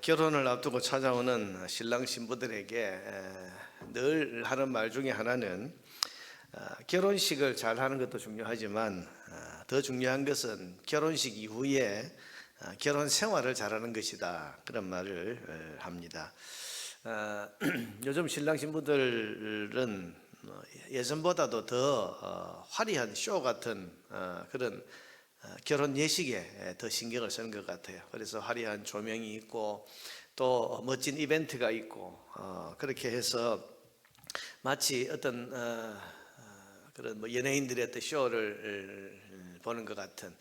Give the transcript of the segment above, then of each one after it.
결혼을 앞두고 찾아오는 신랑 신부들에게 에, 늘 하는 말 중에 하나는 어, 결혼식을 잘 하는 것도 중요하지만 어, 더 중요한 것은 결혼식 이후에 어, 결혼 생활을 잘하는 것이다 그런 말을 어, 합니다. 어, 요즘 신랑 신부들은 어, 예전보다도 더 어, 화려한 쇼 같은 어, 그런 어, 결혼 예식에 더 신경을 쓰는 것 같아요. 그래서 화려한 조명이 있고 또 멋진 이벤트가 있고 어, 그렇게 해서 마치 어떤 어, 어, 그런 뭐 연예인들의 어떤 쇼를 어, 보는 것 같은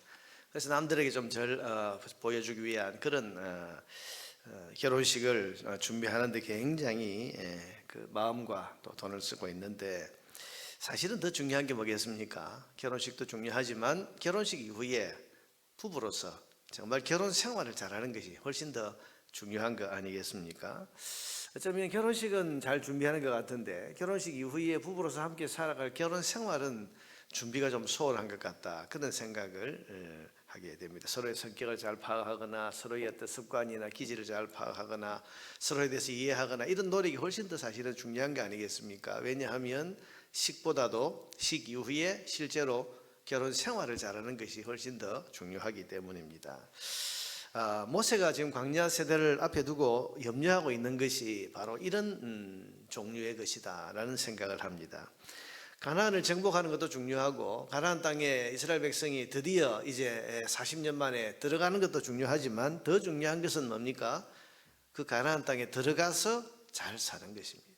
그래서 남들에게 좀 절 보여주기 위한 그런 어, 어, 결혼식을 어, 준비하는데 굉장히 예, 그 마음과 또 돈을 쓰고 있는데 사실은 더 중요한 게 뭐겠습니까? 결혼식도 중요하지만 결혼식 이후에 부부로서 정말 결혼 생활을 잘하는 것이 훨씬 더 중요한 거 아니겠습니까? 어쩌면 결혼식은 잘 준비하는 것 같은데 결혼식 이후에 부부로서 함께 살아갈 결혼 생활은 준비가 좀 소홀한 것 같다 그런 생각을 어, 하게 됩니다. 서로의 성격을 잘 파악하거나 서로의 어떤 습관이나 기질을 잘 파악하거나 서로에 대해서 이해하거나 이런 노력이 훨씬 더 사실은 중요한 게 아니겠습니까? 왜냐하면 식보다도 식 이후에 실제로 결혼 생활을 잘하는 것이 훨씬 더 중요하기 때문입니다. 아, 모세가 지금 광야 세대를 앞에 두고 염려하고 있는 것이 바로 이런 음, 종류의 것이다라는 생각을 합니다. 가나안을 정복하는 것도 중요하고 가나안 땅에 이스라엘 백성이 드디어 이제 40년 만에 들어가는 것도 중요하지만 더 중요한 것은 뭡니까? 그 가나안 땅에 들어가서 잘 사는 것입니다.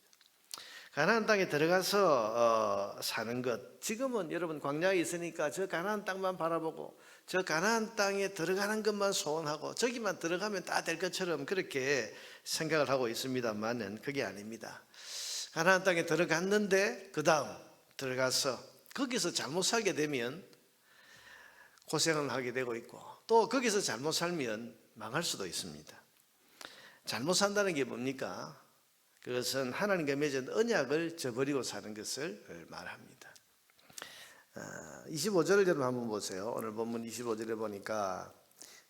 가나안 땅에 들어가서 어, 사는 것. 지금은 여러분 광야에 있으니까 저 가나안 땅만 바라보고 저 가나안 땅에 들어가는 것만 소원하고 저기만 들어가면 다 될 것처럼 그렇게 생각을 하고 있습니다만은 그게 아닙니다. 가나안 땅에 들어갔는데 그 다음 들어가서 거기서 잘못 살게 되면 고생을 하게 되고 있고 또 거기서 잘못 살면 망할 수도 있습니다. 잘못 산다는 게 뭡니까? 그것은 하나님과 맺은 언약을 저버리고 사는 것을 말합니다. 25절을 여러분 한번 보세요. 오늘 본문 25절에 보니까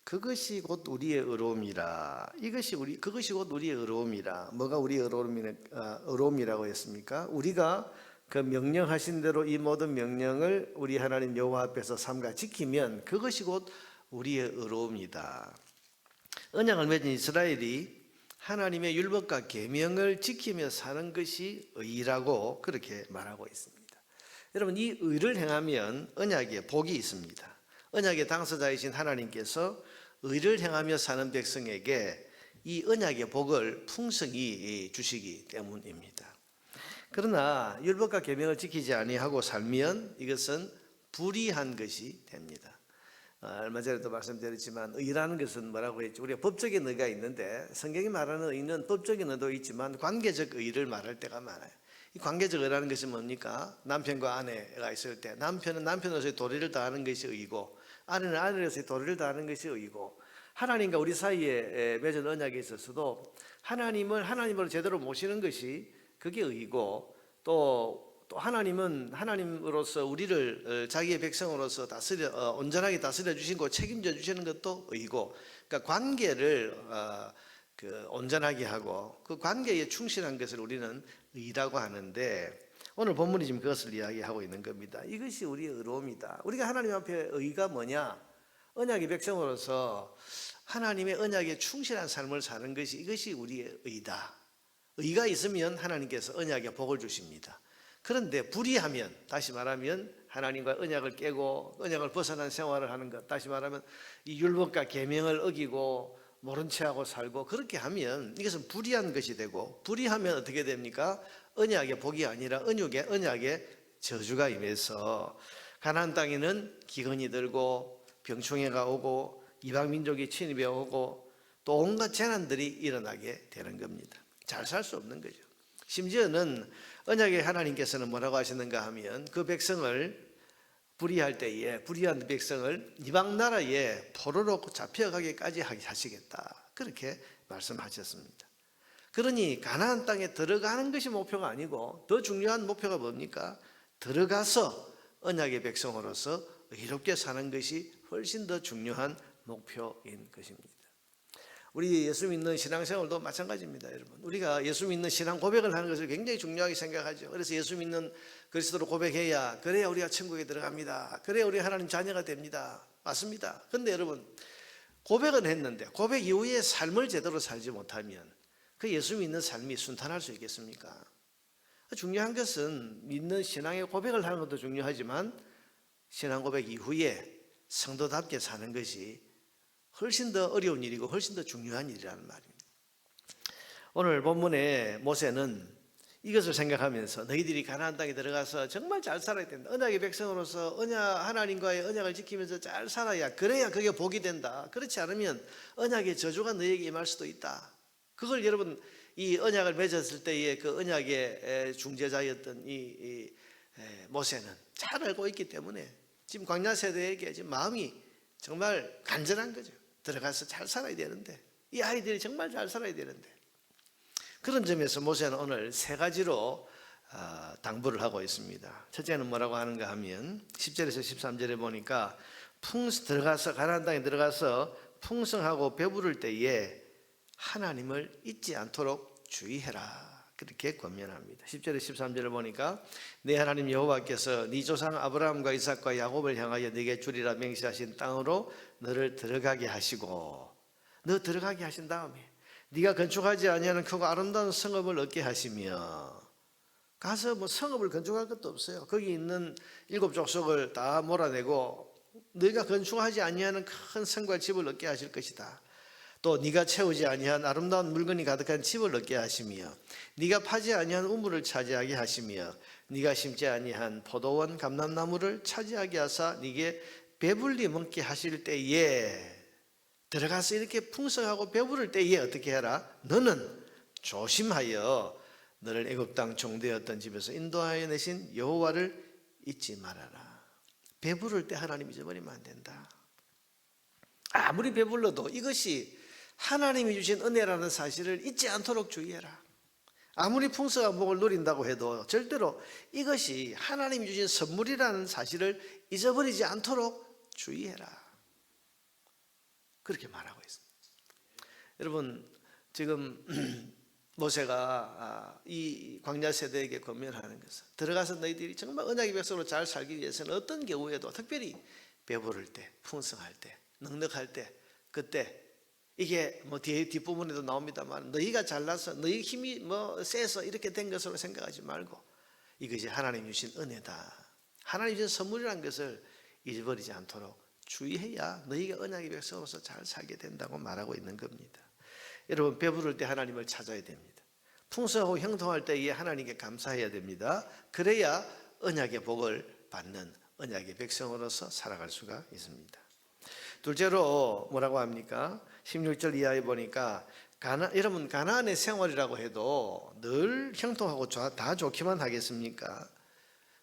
그것이 곧 우리의 의로움이라. 이것이 우리 그것이 곧 우리의 의로움이라. 뭐가 우리의 의로움이라, 어, 의로움이라고 했습니까? 우리가 그 명령하신 대로 이 모든 명령을 우리 하나님 여호와 앞에서 삼가 지키면 그것이 곧 우리의 의로움이다. 언약을 맺은 이스라엘이 하나님의 율법과 계명을 지키며 사는 것이 의라고 그렇게 말하고 있습니다. 여러분 이 의를 행하면 언약에 복이 있습니다. 언약의 당사자이신 하나님께서 의를 행하며 사는 백성에게 이 언약의 복을 풍성히 주시기 때문입니다. 그러나 율법과 계명을 지키지 아니하고 살면 이것은 불의한 것이 됩니다. 어, 얼마 전에도 말씀드렸지만 의라는 것은 뭐라고 했죠? 우리가 법적인 의가 있는데 성경이 말하는 의는 법적인 의도 있지만 관계적 의를 말할 때가 많아요. 이 관계적 의라는 것이 뭡니까? 남편과 아내가 있을 때 남편은 남편으로서의 도리를 다하는 것이 의고 아내는 아내로서의 도리를 다하는 것이 의고 하나님과 우리 사이에 맺은 언약에 있어서도 하나님을 하나님으로 제대로 모시는 것이 그게 의고 또, 또 하나님은 하나님으로서 우리를 어, 자기의 백성으로서 다스려 어, 온전하게 다스려 주시고 책임져 주시는 것도 의고 그러니까 관계를 어, 그 온전하게 하고 그 관계에 충실한 것을 우리는 의라고 하는데 오늘 본문이 지금 그것을 이야기하고 있는 겁니다. 이것이 우리의 의로움이다. 우리가 하나님 앞에 의가 뭐냐? 언약의 백성으로서 하나님의 언약에 충실한 삶을 사는 것이 이것이 우리의 의다. 의가 있으면 하나님께서 언약에 복을 주십니다. 그런데 불의하면 다시 말하면 하나님과 언약을 깨고 언약을 벗어난 생활을 하는 것 다시 말하면 이 율법과 계명을 어기고 모른 체하고 살고 그렇게 하면 이것은 불의한 것이 되고 불의하면 어떻게 됩니까? 언약의 복이 아니라 언약의 언약의 저주가 임해서 가나안 땅에는 기근이 들고 병충해가 오고 이방 민족이 침입해 오고 또 온갖 재난들이 일어나게 되는 겁니다. 잘 살 수 없는 거죠. 심지어는 언약의 하나님께서는 뭐라고 하시는가 하면 그 백성을 불의할 때에 불의한 백성을 이방 나라에 포로로 잡혀가기까지 하시겠다. 그렇게 말씀하셨습니다. 그러니 가나안 땅에 들어가는 것이 목표가 아니고 더 중요한 목표가 뭡니까? 들어가서 언약의 백성으로서 의롭게 사는 것이 훨씬 더 중요한 목표인 것입니다. 우리 예수 믿는 신앙생활도 마찬가지입니다, 여러분. 우리가 예수 믿는 신앙 고백을 하는 것을 굉장히 중요하게 생각하죠. 그래서 예수 믿는 그리스도로 고백해야 그래야 우리가 천국에 들어갑니다. 그래야 우리 하나님 자녀가 됩니다. 맞습니다. 근데 여러분 고백은 했는데 고백 이후에 삶을 제대로 살지 못하면 그 예수 믿는 삶이 순탄할 수 있겠습니까? 중요한 것은 믿는 신앙의 고백을 하는 것도 중요하지만 신앙 고백 이후에 성도답게 사는 것이 훨씬 더 어려운 일이고 훨씬 더 중요한 일이라는 말입니다. 오늘 본문에 모세는 이것을 생각하면서 너희들이 가나안 땅에 들어가서 정말 잘 살아야 된다. 언약의 백성으로서 언약 하나님과의 언약을 지키면서 잘 살아야 그래야 그게 복이 된다. 그렇지 않으면 언약의 저주가 너에게 임할 수도 있다. 그걸 여러분 이 언약을 맺었을 때의 그 언약의 중재자였던 이, 이 모세는 잘 알고 있기 때문에 지금 광야 세대에게 지금 마음이 정말 간절한 거죠. 들어가서 잘 살아야 되는데 이 아이들이 정말 잘 살아야 되는데 그런 점에서 모세는 오늘 세 가지로 아, 당부를 하고 있습니다. 첫째는 뭐라고 하는가 하면 10절에서 13절에 보니까 풍 들어가서 가나안 땅에 들어가서 풍성하고 배부를 때에 하나님을 잊지 않도록 주의해라. 그렇게 권면합니다. 10절에 13절을 보니까 내 하나님 여호와께서 네 조상 아브라함과 이삭과 야곱을 향하여 네게 주리라 맹세하신 땅으로 너를 들어가게 하시고 너 들어가게 하신 다음에 네가 건축하지 아니하는 크고 아름다운 성읍을 얻게 하시며 가서 뭐 성읍을 건축할 것도 없어요. 거기 있는 일곱 족속을 다 몰아내고 네가 건축하지 아니하는 큰 성과 집을 얻게 하실 것이다. 또 네가 채우지 아니한 아름다운 물건이 가득한 집을 얻게 하시며 네가 파지 아니한 우물을 차지하게 하시며 네가 심지 아니한 포도원 감람나무를 차지하게 하사 네게 배불리 먹게 하실 때에 들어가서 이렇게 풍성하고 배부를 때에 어떻게 해라? 너는 조심하여 너를 애굽 땅 종되었던 집에서 인도하여 내신 여호와를 잊지 말아라. 배부를 때 하나님 잊어버리면 안 된다. 아무리 배불러도 이것이 하나님이 주신 은혜라는 사실을 잊지 않도록 주의해라. 아무리 풍성한 복을 누린다고 해도 절대로 이것이 하나님이 주신 선물이라는 사실을 잊어버리지 않도록 주의해라. 그렇게 말하고 있습니다. 여러분 지금 모세가 아, 이 광야 세대에게 권면하는 것은 들어가서 너희들이 정말 언약의 백성으로 잘 살기 위해서는 어떤 경우에도 특별히 배부를 때, 풍성할 때, 넉넉할 때, 그때 이게 뭐 뒤에 뒷부분에도 나옵니다만 너희가 잘나서 너희 힘이 뭐 세서 이렇게 된 것으로 생각하지 말고 이것이 하나님 주신 은혜다. 하나님 주신 선물이라는 것을 잊어버리지 않도록 주의해야 너희가 언약의 백성으로서 잘 살게 된다고 말하고 있는 겁니다. 여러분 배부를 때 하나님을 찾아야 됩니다. 풍성하고 형통할 때에 하나님께 감사해야 됩니다. 그래야 언약의 복을 받는 언약의 백성으로서 살아갈 수가 있습니다. 둘째로 뭐라고 합니까? 16절 이하에 보니까 가나, 여러분 가나안의 생활이라고 해도 늘 형통하고 다 좋기만 하겠습니까?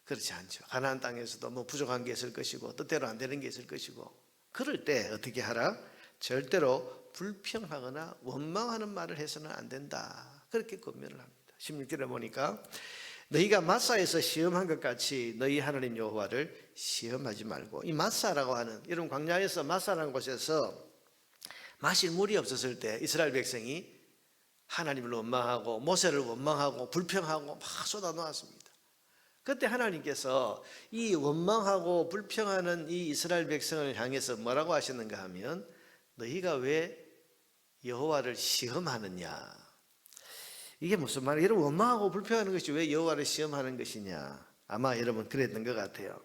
그렇지 않죠. 가나안 땅에서도 뭐 부족한 게 있을 것이고 뜻대로 안 되는 게 있을 것이고 그럴 때 어떻게 하라? 절대로 불평하거나 원망하는 말을 해서는 안 된다. 그렇게 권면을 합니다. 16절에 보니까 너희가 마사에서 시험한 것 같이 너희 하나님 여호와를 시험하지 말고 이 마사라고 하는 이런 광야에서 마사라는 곳에서 마실 물이 없었을 때 이스라엘 백성이 하나님을 원망하고 모세를 원망하고 불평하고 막 쏟아 놓았습니다. 그때 하나님께서 이 원망하고 불평하는 이 이스라엘 백성을 향해서 뭐라고 하셨는가 하면 너희가 왜 여호와를 시험하느냐? 이게 무슨 말이에요? 여러분 원망하고 불평하는 것이 왜 여호와를 시험하는 것이냐? 아마 여러분 그랬던 것 같아요.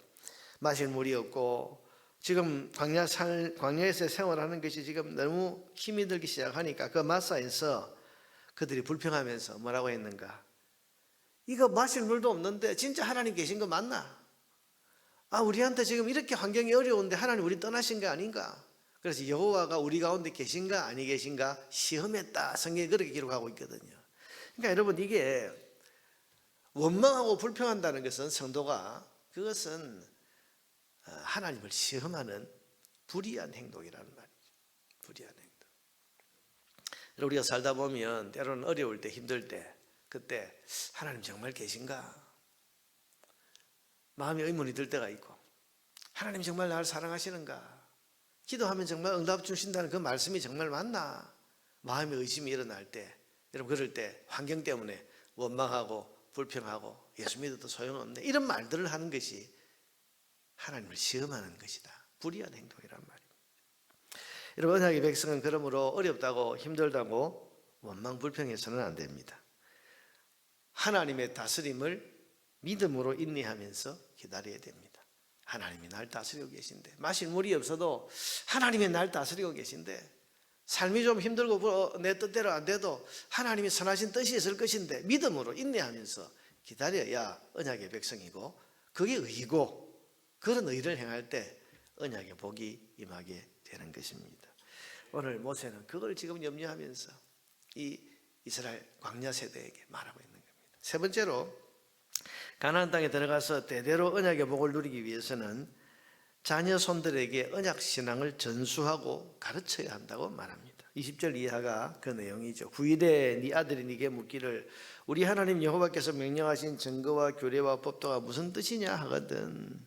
마실 물이 없고 지금 광야 살, 광야에서 생활하는 것이 지금 너무 힘이 들기 시작하니까 그 마사에서 그들이 불평하면서 뭐라고 했는가? 이거 마실 물도 없는데 진짜 하나님 계신 거 맞나? 아, 우리한테 지금 이렇게 환경이 어려운데 하나님 우리 떠나신 거 아닌가? 그래서 여호와가 우리 가운데 계신가 아니 계신가 시험했다. 성경에 그렇게 기록하고 있거든요. 그러니까 여러분 이게 원망하고 불평한다는 것은 성도가 그것은 어, 하나님을 시험하는 불의한 행동이라는 말이죠. 불의한 행동. 우리가 살다 보면 때로는 어려울 때 힘들 때 그때 하나님 정말 계신가? 마음이 의문이 들 때가 있고 하나님 정말 나를 사랑하시는가? 기도하면 정말 응답 주신다는 그 말씀이 정말 맞나? 마음의 의심이 일어날 때, 여러분 그럴 때 환경 때문에 원망하고 불평하고 예수 믿어도 소용없네 이런 말들을 하는 것이 하나님을 시험하는 것이다. 불의한 행동이란 말입니다. 여러분 언약의 백성은 그러므로 어렵다고 힘들다고 원망 불평해서는 안 됩니다. 하나님의 다스림을 믿음으로 인내하면서 기다려야 됩니다. 하나님이 날 다스리고 계신데 마실 물이 없어도 하나님이 날 다스리고 계신데 삶이 좀 힘들고 뭐내 뜻대로 안 돼도 하나님이 선하신 뜻이 있을 것인데 믿음으로 인내하면서 기다려야 언약의 백성이고 그게 의고 그런 의를 행할 때 언약의 복이 임하게 되는 것입니다. 오늘 모세는 그걸 지금 염려하면서 이 이스라엘 광야 세대에게 말하고 있는. 세 번째로 가나안 땅에 들어가서 대대로 언약의 복을 누리기 위해서는 자녀 손들에게 언약 신앙을 전수하고 가르쳐야 한다고 말합니다. 20절 이하가 그 내용이죠. 후일에 네 아들이 네게 묻기를 우리 하나님 여호와께서 명령하신 증거와 교례와 법도가 무슨 뜻이냐 하거든.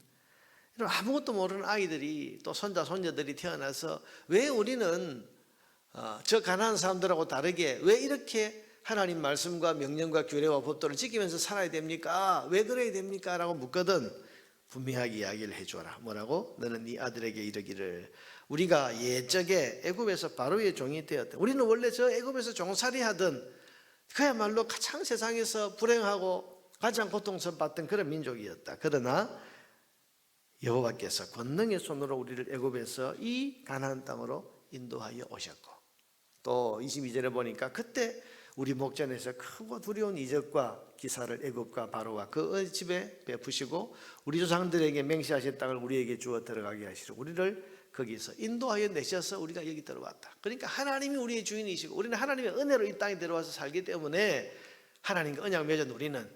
이런 아무것도 모르는 아이들이 또 손자 손녀들이 태어나서 왜 우리는 어, 저 가난한 사람들하고 다르게 왜 이렇게 하나님 말씀과 명령과 규례와 법도를 지키면서 살아야 됩니까? 왜 그래야 됩니까? 라고 묻거든 분명하게 이야기를 해줘라. 뭐라고? 너는 네 아들에게 이르기를 우리가 옛적에 애굽에서 바로의 종이 되었다. 우리는 원래 저 애굽에서 종살이 하던 그야말로 가장 세상에서 불행하고 가장 고통스럽던 그런 민족이었다. 그러나 여호와께서 권능의 손으로 우리를 애굽에서 이 가나안 땅으로 인도하여 오셨고 또 22절에 보니까 그때 우리 목전에서 크고 두려운 이적과 기사를 애굽과 바로와 그 집에 베푸시고 우리 조상들에게 맹세하신 땅을 우리에게 주어 들어가게 하시고 우리를 거기서 인도하여 내셔서 우리가 여기 들어왔다. 그러니까 하나님이 우리의 주인이시고 우리는 하나님의 은혜로 이 땅에 들어와서 살기 때문에 하나님과 언약 맺은 우리는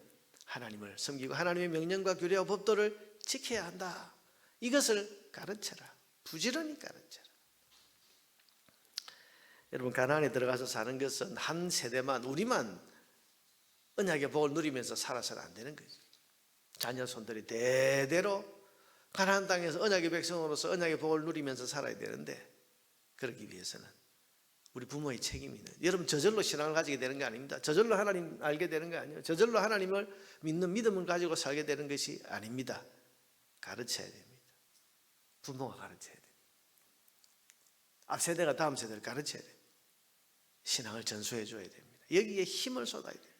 하나님을 섬기고 하나님의 명령과 규례와 법도를 지켜야 한다. 이것을 가르쳐라. 부지런히 가르쳐라. 여러분 가나안에 들어가서 사는 것은 한 세대만 우리만 언약의 복을 누리면서 살아서는 안 되는 거죠. 자녀 손들이 대대로 가나안 땅에서 언약의 백성으로서 언약의 복을 누리면서 살아야 되는데 그러기 위해서는 우리 부모의 책임이 있는. 여러분 저절로 신앙을 가지게 되는 게 아닙니다. 저절로 하나님 알게 되는 게 아니에요. 저절로 하나님을 믿는 믿음을 가지고 살게 되는 것이 아닙니다. 가르쳐야 됩니다. 부모가 가르쳐야 돼요. 앞 세대가 다음 세대를 가르쳐야 돼요. 신앙을 전수해 줘야 됩니다. 여기에 힘을 쏟아야 돼요.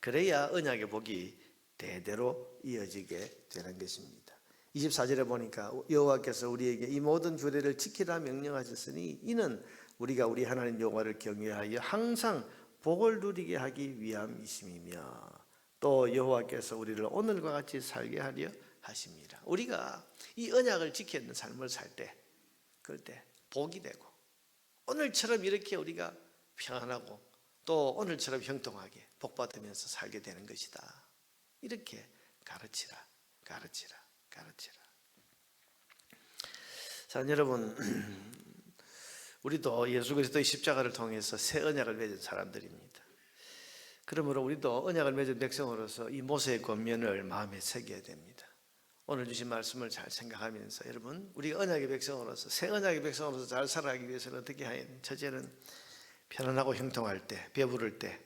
그래야 언약의 복이 대대로 이어지게 되는 것입니다. 24절에 보니까 여호와께서 우리에게 이 모든 규례를 지키라 명령하셨으니 이는 우리가 우리 하나님 여호와를 경외하여 항상 복을 누리게 하기 위함이심이며 또 여호와께서 우리를 오늘과 같이 살게 하려 하십니다. 우리가 이 언약을 지키는 삶을 살 때, 그럴 때 복이 되고 오늘처럼 이렇게 우리가 평안하고 또 오늘처럼 형통하게 복받으면서 살게 되는 것이다. 이렇게 가르치라, 가르치라, 가르치라. 자, 여러분, 우리도 예수 그리스도의 십자가를 통해서 새 언약을 맺은 사람들입니다. 그러므로 우리도 언약을 맺은 백성으로서 이 모세의 권면을 마음에 새겨야 됩니다. 오늘 주신 말씀을 잘 생각하면서 여러분 우리가 언약의 백성으로서 새 언약의 백성으로서 잘 살아가기 위해서는 어떻게 하냐 첫째는 편안하고 형통할 때 배부를 때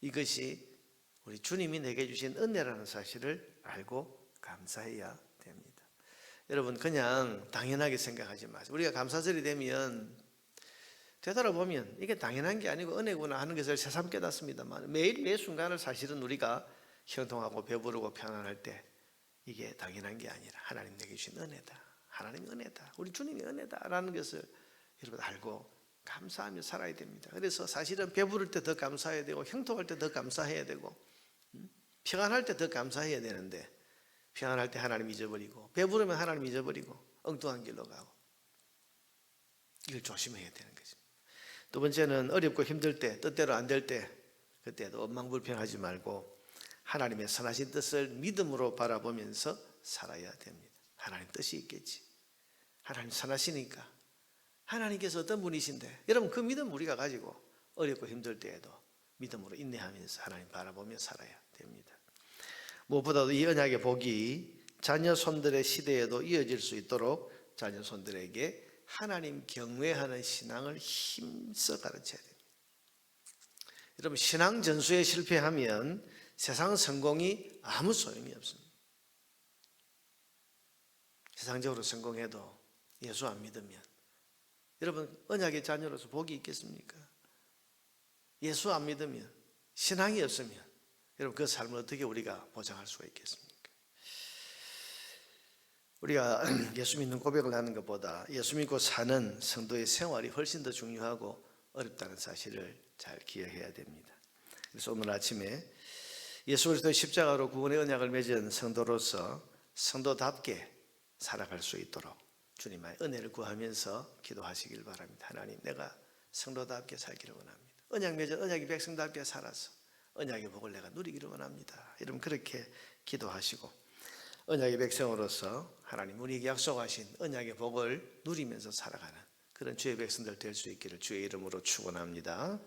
이것이 우리 주님이 내게 주신 은혜라는 사실을 알고 감사해야 됩니다. 여러분 그냥 당연하게 생각하지 마세요. 우리가 감사절이 되면 되돌아보면 이게 당연한 게 아니고 은혜구나 하는 것을 새삼 깨닫습니다만 매일 매 순간을 사실은 우리가 형통하고 배부르고 편안할 때 이게 당연한 게 아니라 하나님 내게 주신 은혜다. 하나님 은혜다. 우리 주님이 은혜다라는 것을 여러분 알고 감사하며 살아야 됩니다. 그래서 사실은 배부를 때 더 감사해야 되고 형통할 때 더 감사해야 되고 음? 평안할 때 더 감사해야 되는데 평안할 때 하나님 잊어버리고 배부르면 하나님 잊어버리고 엉뚱한 길로 가고 이걸 조심해야 되는 거죠. 두 번째는 어렵고 힘들 때 뜻대로 안 될 때 그때도 원망불평하지 말고 하나님의 선하신 뜻을 믿음으로 바라보면서 살아야 됩니다. 하나님 뜻이 있겠지. 하나님 선하시니까. 하나님께서 어떤 분이신데 여러분 그 믿음 우리가 가지고 어렵고 힘들 때에도 믿음으로 인내하면서 하나님 바라보며 살아야 됩니다. 무엇보다도 이 언약의 복이 자녀 손들의 시대에도 이어질 수 있도록 자녀 손들에게 하나님 경외하는 신앙을 힘써 가르쳐야 됩니다. 여러분 신앙 전수에 실패하면 세상 성공이 아무 소용이 없습니다. 세상적으로 성공해도 예수 안 믿으면 여러분 언약의 자녀로서 복이 있겠습니까? 예수 안 믿으면 신앙이 없으면 여러분 그 삶을 어떻게 우리가 보장할 수가 있겠습니까? 우리가 예수 믿는 고백을 하는 것보다 예수 믿고 사는 성도의 생활이 훨씬 더 중요하고 어렵다는 사실을 잘 기억해야 됩니다. 그래서 오늘 아침에 예수 그리스도의 십자가로 구원의 언약을 맺은 성도로서 성도답게 살아갈 수 있도록 주님의 은혜를 구하면서 기도하시길 바랍니다. 하나님, 내가 성도답게 살기를 원합니다. 언약 맺은 언약의 백성답게 살아서 언약의 복을 내가 누리기를 원합니다. 여러분 그렇게 기도하시고 언약의 백성으로서 하나님 우리에게 약속하신 언약의 복을 누리면서 살아가는 그런 주의 백성들 될 수 있기를 주의 이름으로 축원합니다.